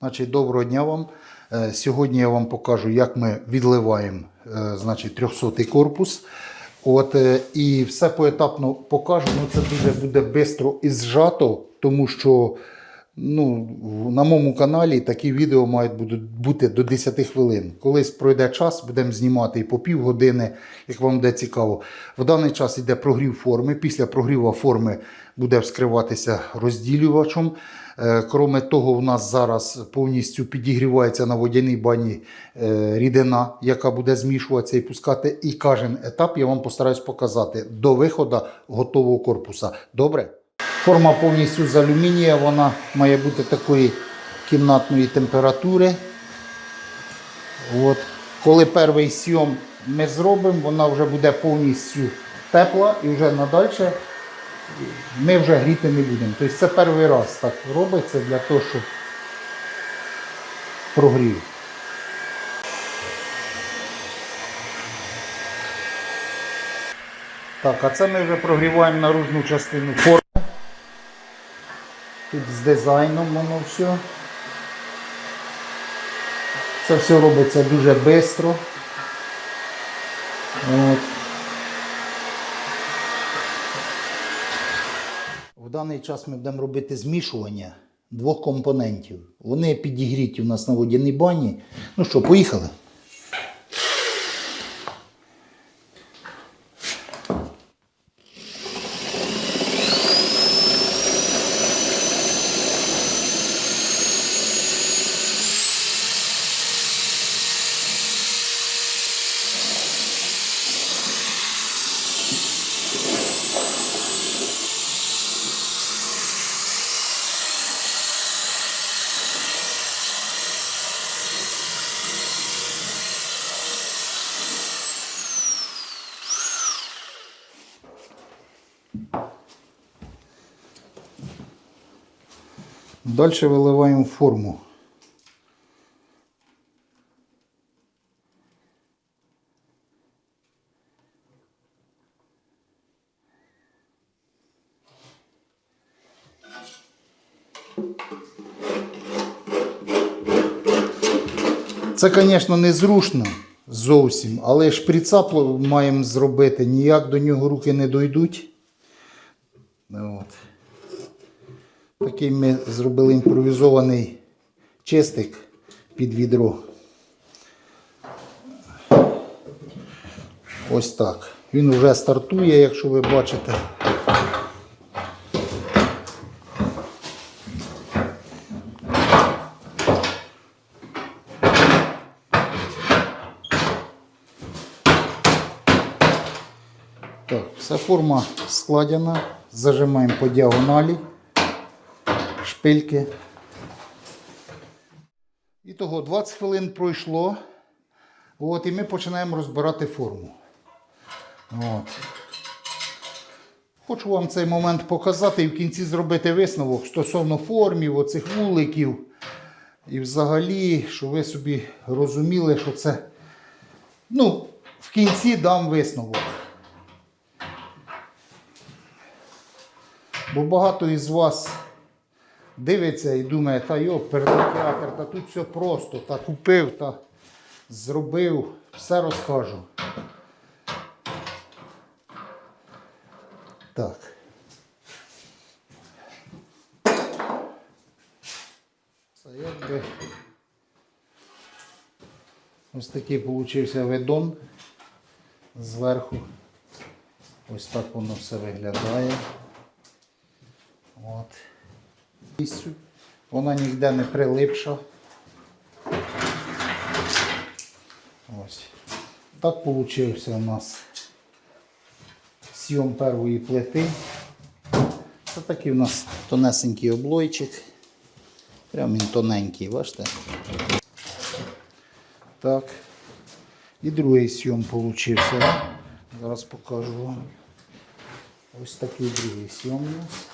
Значить, доброго дня вам. Е, Сьогодні я вам покажу, як ми відливаємо е, значить, 300 корпус. От, е, і все поетапно покажу. Ну, це дуже буде швидко і зжато, тому що ну, на моєму каналі такі відео мають бути до 10 хвилин. Колись пройде час, будемо знімати і по півгодини, як вам буде цікаво. В даний час йде прогрів форми. Після прогріву форми буде вскриватися розділювачем. Е, Кроме того, у нас зараз повністю підігрівається на водяній бані е, рідина, яка буде змішуватися і пускати. І кожен етап я вам постараюсь показати до виходу готового корпуса. Добре? Форма повністю з алюмінія, вона має бути такої кімнатної температури. От. Коли перший сйом ми зробимо, вона вже буде повністю тепла і вже надальше ми вже гріти не будемо. Тобто це перший раз так робиться для того, щоб прогрів. Так, а це ми вже прогріваємо наружну частину форми. Тут з дизайном воно все. Це все робиться дуже швидко. От. Даний час ми будемо робити змішування двох компонентів. Вони підігріті у нас на водяній бані. Ну що, поїхали? Далі виливаємо форму. Це, звісно, незручно зовсім, але шприца маємо зробити, ніяк до нього руки не дойдуть. От. Такий ми зробили імпровізований чистик під відро. Ось так. Він вже стартує, якщо ви бачите. Так, вся форма складена. Зажимаємо по діагоналі шпильки. І того 20 хвилин пройшло. От, і ми починаємо розбирати форму. От. Хочу вам цей момент показати і в кінці зробити висновок стосовно формів, оцих вуликів. І взагалі, щоб ви собі розуміли, що це. Ну, в кінці дам висновок. Бо багато із вас дивиться і думає, та йо, театр, та тут все просто, та купив, та зробив, все розкажу. Так. Це якби ось такий получився видон зверху. Ось так воно все виглядає. От. Вона ніде не прилипша. Ось. Так получився у нас сйом першої плити. Це такий у нас тонесенький облойчик. Прям він тоненький, бачите? Так. І другий сйом получився. Зараз покажу вам. Ось такий другий сйом у нас.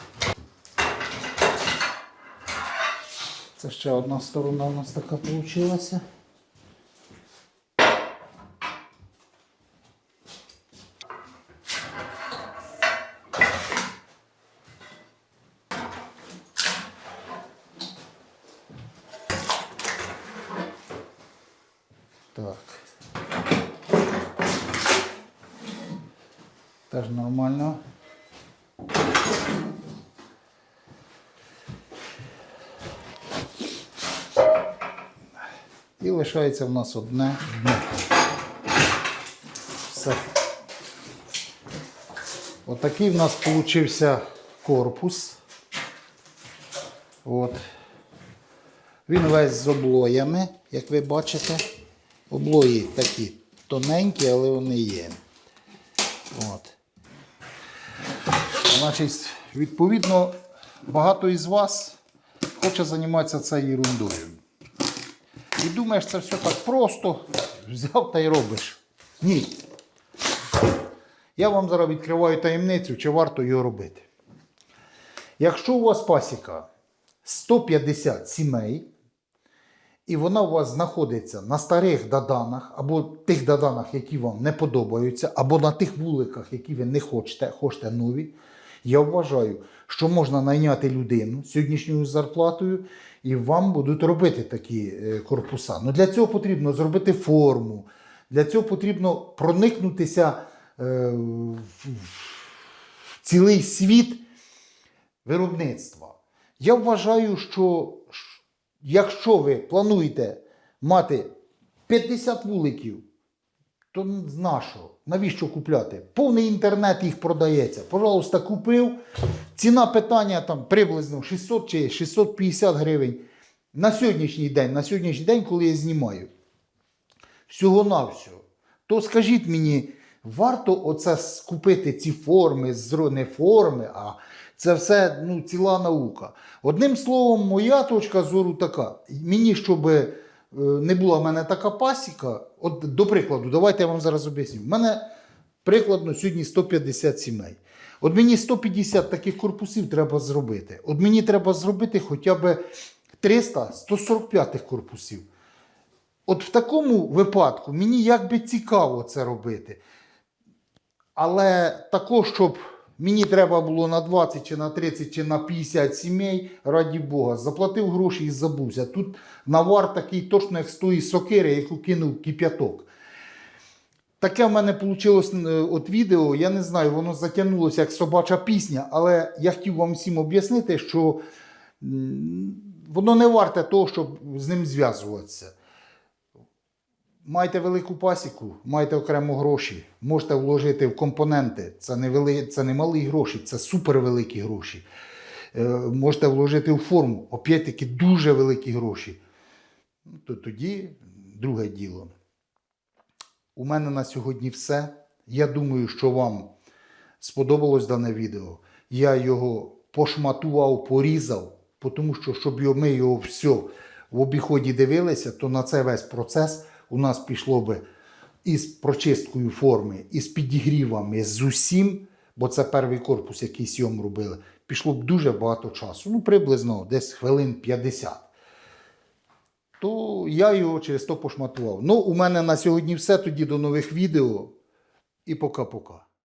Це ще одна сторона у нас така вийшла. Так. Теж нормально. Лишається в нас одне дно. Все. Отакий в нас получився корпус. От. Він весь з облоями, як ви бачите. Облої такі тоненькі, але вони є. От. Значить, відповідно, багато із вас хоче займатися цією ерундою. І думаєш, це все так просто. Взяв та й робиш. Ні. Я вам зараз відкриваю таємницю, чи варто його робити. Якщо у вас пасіка 150 сімей, і вона у вас знаходиться на старих даданах, або тих даданах, які вам не подобаються, або на тих вуликах, які ви не хочете, хочете нові, я вважаю, що можна найняти людину сьогоднішньою зарплатою, і вам будуть робити такі е, корпуса. Ну, для цього потрібно зробити форму, для цього потрібно проникнутися е, в цілий світ виробництва. Я вважаю, що якщо ви плануєте мати 50 вуликів, то на що? Навіщо купляти? Повний інтернет їх продається. Пожалуйста, купив. Ціна питання там приблизно 600 чи 650 гривень. На сьогоднішній день, на сьогоднішній день, коли я знімаю, всього-навсього, то скажіть мені, варто оце скупити ці форми, не форми, а це все ну, ціла наука. Одним словом, моя точка зору така. Мені, щоб не була в мене така пасіка, от до прикладу, давайте я вам зараз об'ясню. У мене прикладно сьогодні 150 сімей. От мені 150 таких корпусів треба зробити. От мені треба зробити хоча б 300 145 корпусів. От в такому випадку мені якби цікаво це робити. Але також, щоб мені треба було на 20 чи на 30 чи на 50 сімей, раді Бога, заплатив гроші і забувся. Тут навар такий точно як з тої сокири, яку кинув кип'яток. Таке в мене вийшло от відео, я не знаю, воно затягнулося як собача пісня, але я хотів вам всім об'яснити, що воно не варте того, щоб з ним зв'язуватися. Маєте велику пасіку, маєте окремо гроші, можете вложити в компоненти. Це не, вели... це не малі гроші, це супервеликі гроші. Е, можете вложити в форму, опять-таки дуже великі гроші. Ну, то тоді друге діло. У мене на сьогодні все. Я думаю, що вам сподобалось дане відео. Я його пошматував, порізав, тому що, щоб ми його все в обіході дивилися, то на це весь процес у нас пішло би із прочисткою форми, із підігрівами, з усім, бо це перший корпус, який сйом робили, пішло б дуже багато часу. Ну, приблизно десь хвилин 50 то я його через то пошматував. Ну, у мене на сьогодні все. Тоді до нових відео. І пока-пока.